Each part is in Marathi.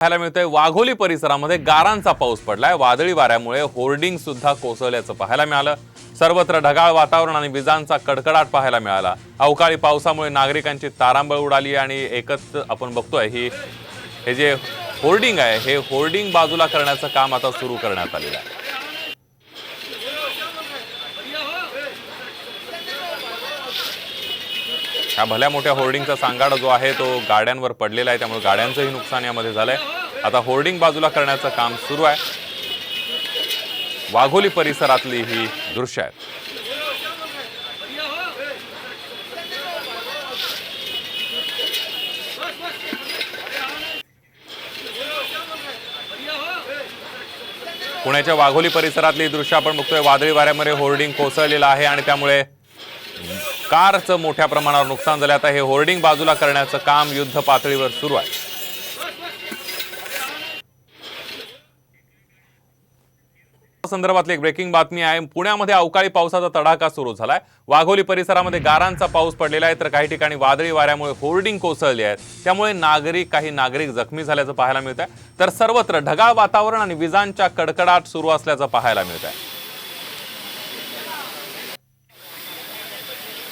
पाहायला मिळतंय. वाघोली परिसरामध्ये गारांचा पाऊस पडलाय. वादळी वाऱ्यामुळे होर्डिंग सुद्धा कोसळल्याचं पाहायला मिळालं. सर्वत्र ढगाळ वातावरण आणि विजांचा कडकडाट पाहायला मिळाला. अवकाळी पावसामुळे नागरिकांची तारांबळ उडाली आणि एकच आपण बघतोय ही हे जे होर्डिंग आहे हे होर्डिंग बाजूला करण्याचं काम आता सुरू करण्यात आलेलं आहे. ह्या भल्या मोठ्या होर्डिंगचा सांगाडा जो आहे तो गाड्यांवर पडलेला आहे त्यामुळे गाड्यांचंही नुकसान यामध्ये झालंय. आता होर्डिंग बाजूला करण्याचं काम सुरू आहे. वाघोली परिसरातली ही दृश्य आहेत पुण्याच्या वाघोली परिसरातली दृश्य आपण बघतोय. वादळी वाऱ्यामध्ये होर्डिंग कोसळलेलं आहे आणि त्यामुळे कारचं मोठ्या प्रमाणावर नुकसान झालं. आता हे होर्डिंग बाजूला करण्याचं काम युद्ध पातळीवर सुरू आहे. संदर्भातली एक ब्रेकिंग बातमी आहे. पुण्यामध्ये अवकाळी पावसाचा तडाखा सुरू झालाय. वाघोली परिसरामध्ये गारांचा पाऊस पडलेला आहे. तर काही ठिकाणी वादळी वाऱ्यामुळे होर्डिंग कोसळली आहेत त्यामुळे नागरिक काही नागरिक जखमी झाल्याचं पाहायला मिळत आहे तर सर्वत्र ढगाळ वातावरण आणि विजांच्या कडकडाट सुरू असल्याचं पाहायला मिळत आहे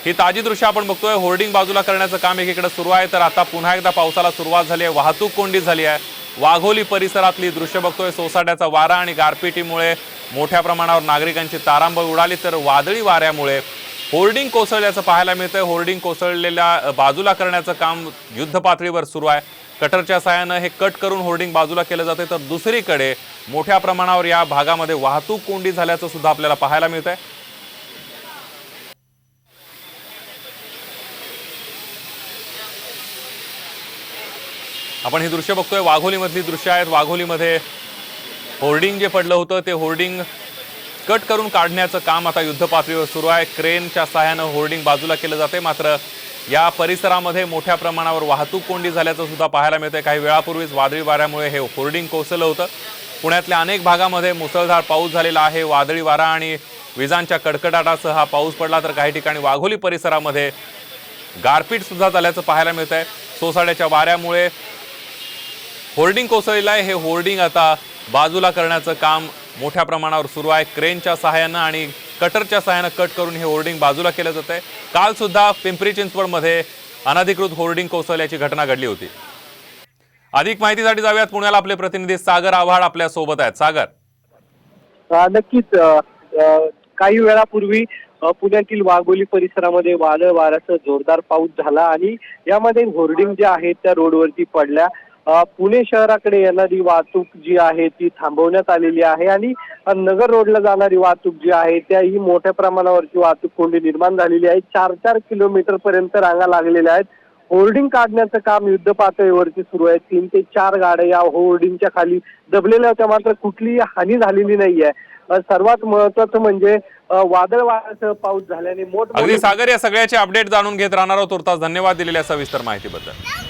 ही ताजी दृश्य आपण बघतोय. होर्डिंग बाजूला करण्याचं काम एकीकडे सुरू आहे. तर आता पुन्हा एकदा पावसाला सुरुवात झाली आहे. वाहतूक कोंडी झाली आहे. वाघोली परिसरातली दृश्य बघतोय. सोसाट्याचा वारा आणि गारपिटीमुळे मोठ्या प्रमाणावर नागरिकांची तारांबळ उडाली. तर वादळी वाऱ्यामुळे होर्डिंग कोसळल्याचं पाहायला मिळतंय. होर्डिंग कोसळलेल्या बाजूला करण्याचं काम युद्ध पातळीवर सुरू आहे. कटरच्या साहाय्यानं हे कट करून होर्डिंग बाजूला केलं जाते तर दुसरीकडे मोठ्या प्रमाणावर या भागामध्ये वाहतूक कोंडी झाल्याचं सुद्धा आपल्याला पाहायला मिळतंय. आपण ही दृश्य बघतोय. वाघोलीमधली दृश्य आहेत. वाघोलीमध्ये होर्डिंग जे पडलं होतं ते होर्डिंग कट करून काढण्याचं काम आता युद्धपातळीवर सुरू आहे. क्रेनच्या सहाय्यानं होर्डिंग बाजूला केलं जाते मात्र या परिसरामध्ये मोठ्या प्रमाणावर वाहतूक कोंडी झाल्याचं सुद्धा पाहायला मिळतंय. काही वेळापूर्वीच वादळी वाऱ्यामुळे हे होर्डिंग कोसळलं होतं. पुण्यातल्या अनेक भागामध्ये मुसळधार पाऊस झालेला आहे. वादळी वारा आणि विजांच्या कडकडाटासह हा पाऊस पडला तर काही ठिकाणी वाघोली परिसरामध्ये गारपीट सुद्धा झाल्याचं पाहायला मिळत आहे सोसाट्याच्या वाऱ्यामुळे होर्डिंग कोसळलेलं आहे हे होर्डिंग आता बाजूला करण्याचं काम मोठ्या प्रमाणावर सुरू आहे. क्रेनच्या सहाय्यानं आणि कटरच्या सहाय्यानं कट करून हे होर्डिंग बाजूला केलं जात आहे काल सुद्धा पिंपरी चिंचवडमध्ये अनधिकृत होर्डिंग कोसळल्याची घटना घडली होती. अधिक माहितीसाठी जाऊयात पुण्याला आपले प्रतिनिधी सागर आव्हाड आपल्यासोबत आहेत. सागर. नक्कीच काही वेळापूर्वी पुण्यातील वाघोली परिसरामध्ये वादळ वाऱ्याचा जोरदार पाऊस झाला आणि यामध्ये होर्डिंग ज्या आहेत त्या रोडवरती पडल्या. पुणे शहराकडे येणारी वाहतूक जी आहे ती थांबवण्यात आलेली आहे आणि नगर रोडला जाणारी वाहतूक जी आहे त्याही मोठ्या प्रमाणावरची वाहतूक कोंडी निर्माण झालेली आहे. चार चार किलोमीटर पर्यंत रांगा लागलेल्या आहेत. होर्डिंग काढण्याचं काम युद्ध पातळीवरती सुरू आहे. तीन ते चार गाड्या या होर्डिंगच्या खाली दबलेल्या होत्या. मात्र कुठलीही हानी झालेली नाहीये आहे. सर्वात महत्वाचं म्हणजे वादळ वाऱ्यासह पाऊस झाल्याने मोठ अगदी सागर या सगळ्याचे अपडेट जाणून घेत राहणार आहोत तुर्तास. धन्यवाद दिलेल्या सविस्तर माहितीबद्दल.